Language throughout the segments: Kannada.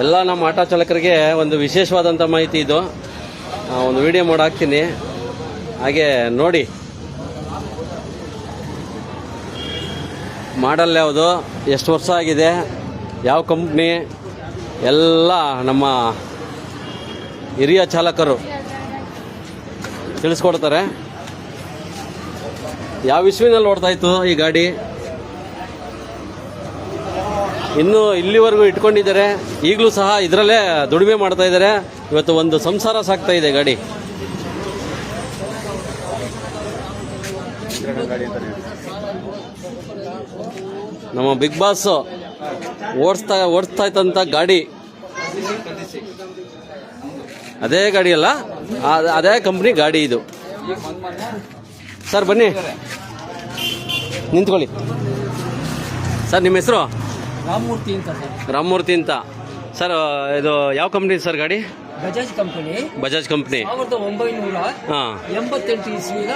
ಎಲ್ಲ ನಮ್ಮ ಆಟೋ ಚಾಲಕರಿಗೆ ಒಂದು ವಿಶೇಷವಾದಂಥ ಮಾಹಿತಿ ಇದು. ಒಂದು ವಿಡಿಯೋ ಮಾಡಿ ಹಾಕ್ತೀನಿ. ಹಾಗೆ ನೋಡಿ. ಮಾಡಲ್ ಯಾವುದು? ಎಷ್ಟು ವರ್ಷ ಆಗಿದೆ? ಯಾವ ಕಂಪ್ನಿ ಎಲ್ಲ ನಮ್ಮ ಹಿರಿಯ ಚಾಲಕರು ತಿಳಿಸ್ಕೊಡ್ತಾರೆ. ಯಾವ ವಿಶ್ವಿನಲ್ಲಿ ಓಡ್ತಾಯಿತ್ತು ಈ ಗಾಡಿ? ಇನ್ನು ಇಲ್ಲಿವರೆಗೂ ಇಟ್ಕೊಂಡಿದ್ದಾರೆ. ಈಗಲೂ ಸಹ ಇದರಲ್ಲೇ ದುಡಿಮೆ ಮಾಡ್ತಾ ಇದ್ದಾರೆ. ಇವತ್ತು ಒಂದು ಸಂಸಾರ ಸಾಕ್ತಾ ಇದೆ ಗಾಡಿ. ನಮ್ಮ ಬಿಗ್ ಬಾಸ್ ಓಡಿಸ್ತಾ ಓಡಿಸ್ತಾ ಇತ್ತಂತ ಗಾಡಿ. ಅದೇ ಗಾಡಿ ಅಲ್ಲ? ಅದೇ ಕಂಪ್ನಿ ಗಾಡಿ ಇದು. ಸರ್, ಬನ್ನಿ. ನಿಂತ್ಕೊಳ್ಳಿ. ಸರ್, ನಿಮ್ಮ ಹೆಸರು? ರಾಮಮೂರ್ತಿ ಅಂತ ಸರ್. ರಾಮಮೂರ್ತಿ ಅಂತ. ಸರ್ ಇದು ಯಾವ ಕಂಪ್ನಿ ಸರ್ ಗಾಡಿ? ಬಜಾಜ್ ಕಂಪನಿ. ಬಜಾಜ್ ಕಂಪ್ನಿ. ಸಾವಿರದ ಒಂಬೈನೂರ ಹಾಂ. ಎಂಬತ್ತೆಂಟು ಇಸ್ವಿಯ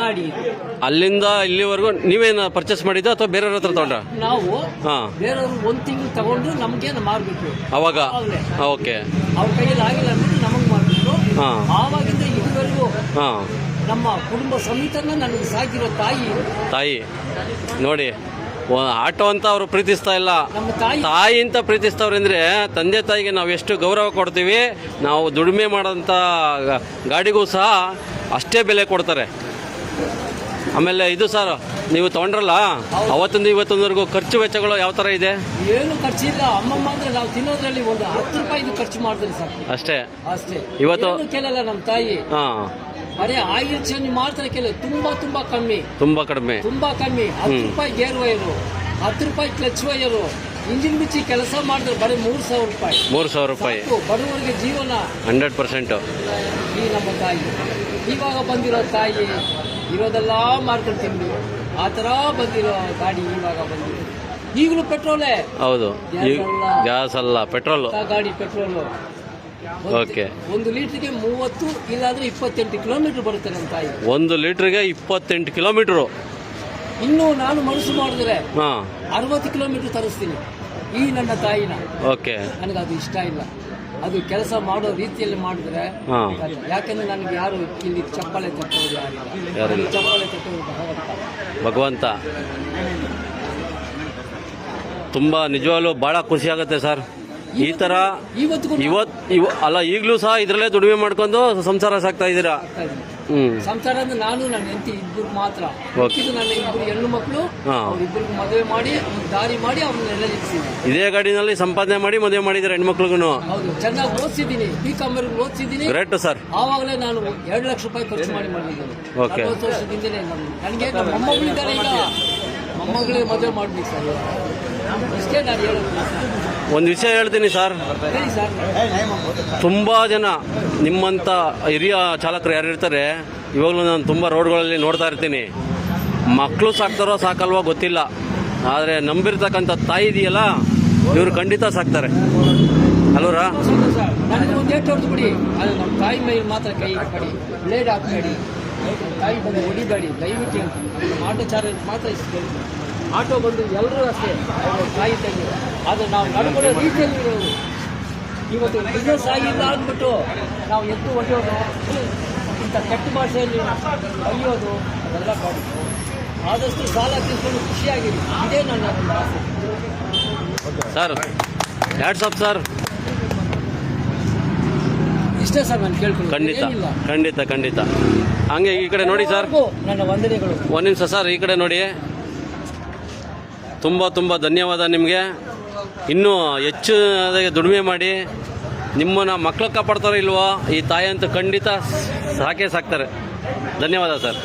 ಗಾಡಿ ಇದು. ಅಲ್ಲಿಂದ ಇಲ್ಲಿವರೆಗೂ ನೀವೇನು ಪರ್ಚೇಸ್ ಮಾಡಿದ್ದ ಅಥವಾ ಬೇರೆಯವ್ರ ಹತ್ರ ತಗೊಂಡ್ರ? ನಾವು ಹಾಂ. ಬೇರೆಯವರು ಒಂದು ತಿಂಗಳು ತಗೊಂಡು ನಮಗೆ ಮಾರ್ಬೇಕು? ಅವಾಗ. ಓಕೆ. ಅವ್ರ ಕೈಯಲ್ಲಿ ಆಗಿಲ್ಲ ಅಂದ್ರೆ ನಮಗೆ ಮಾರ್ಬಿಟ್ರು ಹಾಂ. ಆವಾಗಿಂದ ಇದುವರೆಗೂ ಹಾಂ. ನಮ್ಮ ಕುಟುಂಬ ಸಮೇತನ ನನಗೆ ಸಾಕಿರೋ ತಾಯಿ. ತಾಯಿ. ನೋಡಿ. ಆಟೋ ಅಂತ ಅವರು ಪ್ರೀತಿಸ್ತಾ ಇಲ್ಲ. ತಾಯಿ ಅಂತ ಪ್ರೀತಿಸ್ತವ್ರೆ ಅಂದ್ರೆ ತಂದೆ ತಾಯಿಗೆ ನಾವು ಎಷ್ಟು ಗೌರವ ಕೊಡ್ತೀವಿ ನಾವು ದುಡಿಮೆ ಮಾಡೋಂಥ ಗಾಡಿಗೂ ಸಹ ಅಷ್ಟೇ ಬೆಲೆ ಕೊಡ್ತಾರೆ. ಆಮೇಲೆ ಇದು ಸರ್ ನೀವು ತಗೊಂಡ್ರಲ್ಲ ಅವತ್ತಿಂದ ಇವತ್ತೊಂದವರೆಗೂ ಖರ್ಚು ವೆಚ್ಚಗಳು ಯಾವ ಥರ ಇದೆ? ಏನು ಖರ್ಚಿಲ್ಲ ಅಮ್ಮಮ್ಮ ಅಂದ್ರೆ ನಾವು ತಿನ್ನೋದ್ರಲ್ಲಿ ಒಂದು ಹತ್ತು ರೂಪಾಯಿ ಖರ್ಚು ಮಾಡಿದ್ರಿ ಸಾಕು ಅಷ್ಟೇ. ಅಷ್ಟೇ. ಇವತ್ತು- ಕೇಳಲ್ಲ ನಮ್ಮ ತಾಯಿ. ಹಾಂ. ಬರೀ ಆಯಿಲ್ ಚೇಂಜ್ ಮಾಡ್ತಾರೆ ತುಂಬಾ ತುಂಬಾ ಕಮ್ಮಿ. ತುಂಬಾ ಕಡಿಮೆ. ತುಂಬಾ ಕಮ್ಮಿ. ಹತ್ತು ರೂಪಾಯಿ ಗೇರ್ ವೈರು ಹತ್ತು ರೂಪಾಯಿ ಕ್ಲಚ್ ವೈರು ಇಂಜಿನ್ ಬಿಚ್ಚಿ ಕೆಲಸ ಮಾಡಿದ್ರೆ ಬರೀ ಮೂರು ಸಾವಿರ ರೂಪಾಯಿ. ಮೂರು ಸಾವಿರ ರೂಪಾಯಿ. ಸಾಕು, ಬಡವರಿಗೆ ಜೀವನ. Hundred percent. ಈ ನಮ್ಮ ತಾಯಿ. ಇವಾಗ ಬಂದಿರೋ ತಾಯಿ ಇರೋದೆಲ್ಲ ಮಾರ್ಕೊಂಡು ತಿಂದು ಆ ಥರ ಬಂದಿರೋ ಗಾಡಿ ಇವಾಗ ಬಂದಿರೋ ಈಗಲೂ ಪೆಟ್ರೋಲೇ ಹೌದು. ಗ್ಯಾಸ್ ಅಲ್ಲ. ಪೆಟ್ರೋಲ್ ಗಾಡಿ ಪೆಟ್ರೋಲು ಓಕೆ. ಒಂದು ಲೀಟ್ರಿಗೆ ಮೂವತ್ತು ಇಲ್ಲಾಂದ್ರೆ ಇಪ್ಪತ್ತೆಂಟು ಕಿಲೋಮೀಟರ್ ಬರುತ್ತೆ ನಮ್ಮ ತಾಯಿ. ಒಂದು ಲೀಟ್ರಿಗೆ ಇಪ್ಪತ್ತೆಂಟು ಕಿಲೋಮೀಟ್ರು. ಇನ್ನು ನಾನು ಮನಸ್ಸು ಮಾಡಿದ್ರೆ ಹಾಂ. ಅರವತ್ತು ಕಿಲೋಮೀಟರ್ ತರಿಸ್ತೀನಿ. ಈ ನನ್ನ ತಾಯಿನ. ಓಕೆ ನನಗೆ ಅದು ಇಷ್ಟ ಇಲ್ಲ. ಅದು ಕೆಲಸ ಮಾಡೋ ರೀತಿಯಲ್ಲಿ ಮಾಡಿದ್ರೆ ಹಾಂ. ಯಾಕೆಂದ್ರೆ ನನಗೆ ಯಾರು ಇಲ್ಲಿ ಚಪ್ಪಾಳೆ ತಟ್ಟೋದು ಯಾರಿಲ್ಲ. ಯಾರಿಲ್ಲ. ನನಗೆ ಚಪ್ಪಾಳೆ ತಟ್ಟೋದು ಭಗವಂತ. ಭಗವಂತ. ತುಂಬ ನಿಜವಾಗ್ಲೂ ಭಾಳ ಖುಷಿ ಆಗುತ್ತೆ ಸರ್. ಈ ತರ ಇವತ್ ಇವ ಅಲ್ಲ ಈಗಲೂ ಸಹ ಇದರಲ್ಲೇ ದುಡಿಮೆ ಮಾಡ್ಕೊಂಡು ಸಂಸಾರ ಸಾಕ್ತಾ ಇದ್ದೀರಾ? ಸಂಸಾರ ಅಂದ್ರೆ ನಾನು ನನ್ನ ಹೆಂಡತಿ ಇಬ್ಬರು ಮಾತ್ರ. ಇದು ನನ್ನ ಇಬ್ಬರು ಹೆಣ್ಣು ಮಕ್ಕಳು ಹಾ. ಮದುವೆ ಮಾಡಿ ದಾರಿ ಮಾಡಿ ಅವ್ರನ್ನೆಲ್ಲ ನಿಲ್ಸಿದ್ದೀನಿ ಇದೇ ಗಾಡಿನಲ್ಲಿ ಸಂಪಾದನೆ ಮಾಡಿ ಮದುವೆ ಮಾಡಿದ್ರೆ ಹೆಣ್ಮಕ್ಳಿಗೂ ಹೌದು ಚೆನ್ನಾಗಿ ಓದಿಸಿದ್ದೀನಿ. ಬಿ ಕಾಮರ್ಗೆ ಓದಿಸಿದ್ದೀನಿ. ಗ್ರೇಟ್ ಸರ್ ಆವಾಗಲೇ ನಾನು ಎರಡು ಲಕ್ಷ ರೂಪಾಯಿ ಖರ್ಚು ಮಾಡಿ ಮಾಡಿದ್ದೀನಿ. ಓಕೆ. ನಲವತ್ತು ವರ್ಷದಿಂದಲೇ ನಾನು ನನಗೆ ನಮ್ಮ ಮೊಮ್ಮಗಳಿದ್ದಾರೆ ಈಗ. ಮೊಮ್ಮಗಳಿಗೆ ಮದುವೆ ಮಾಡ್ಬೇಕು ಸರ್. ಒಂದು ವಿಷಯ ಹೇಳ್ತೀನಿ ಸರ್. ತುಂಬ ಜನ ನಿಮ್ಮಂಥ ಹಿರಿಯ ಚಾಲಕರು ಯಾರು ಇರ್ತಾರೆ, ಇವಾಗಲೂ ನಾನು ತುಂಬ ರೋಡ್ಗಳಲ್ಲಿ ನೋಡ್ತಾ ಇರ್ತೀನಿ. ಮಕ್ಕಳು ಸಾಕ್ತಾರೋ ಸಾಕಲ್ವೋ ಗೊತ್ತಿಲ್ಲ. ಆದರೆ ನಂಬಿರ್ತಕ್ಕಂಥ ತಾಯಿ ಇದೆಯಲ್ಲ, ಇವರು ಖಂಡಿತ ಸಾಕ್ತಾರೆ. ಅಲ್ವರಾ? ಮಾತ್ರ ಕೈ ಬಂದು ಹೊಡಿಬೇಡಿ. ದಯವಿಟ್ಟು ಚಾರ್ಜ್ ಮಾತ್ರ ಆಟೋ ಬಂದು ಎಲ್ಲರೂ ಅಷ್ಟೇ ಅವ್ರ ತಾಯಿ ತಂಗಿ ಆದರೆ ನಾವು ನಡ್ಕೊಳ್ಳೋ ರೀತಿಯಲ್ಲಿ ಇರೋದು. ಇವತ್ತು ಬಿಸ್ನೆಸ್ ಆಗಿಲ್ಲ ಅಂದ್ಬಿಟ್ಟು ನಾವು ಎದ್ದು ಹೊಡೆಯೋದು ಇಂಥ ಕೆಟ್ಟ ಭಾಷೆಯಲ್ಲಿ ಅಯ್ಯೋದು ಅದೆಲ್ಲ ಮಾಡಿ ಆದಷ್ಟು ಸಾಲ ತಿಳ್ಕೊಂಡು ಖುಷಿಯಾಗಿರಿ. ಇದೇ ನನ್ನ ಆಸೆ. Sir hats off sir. ಇಷ್ಟೇ ಸರ್ ನಾನು ಕೇಳ್ಕೊಂಡು ಖಂಡಿತ ಖಂಡಿತ ಖಂಡಿತ. ಹಂಗೆ ಈ ಕಡೆ ನೋಡಿ ಸರ್. ನನ್ನ ವಂದನೆಗಳು. ಒಂದು ನಿಮಿಷ ಸರ್ ಈ ಕಡೆ ನೋಡಿ. ತುಂಬ ತುಂಬ ಧನ್ಯವಾದ ನಿಮಗೆ. ಇನ್ನೂ ಹೆಚ್ಚು ದುಡಿಮೆ ಮಾಡಿ ನಿಮ್ಮನ್ನು ಮಕ್ಕಳು ಕಾಪಾಡ್ತಾರೋ ಇಲ್ವೋ ಈ ತಾಯಿ ಅಂತೂ ಖಂಡಿತ ಸಾಕೇ ಸಾಕ್ತಾರೆ. ಧನ್ಯವಾದ ಸರ್.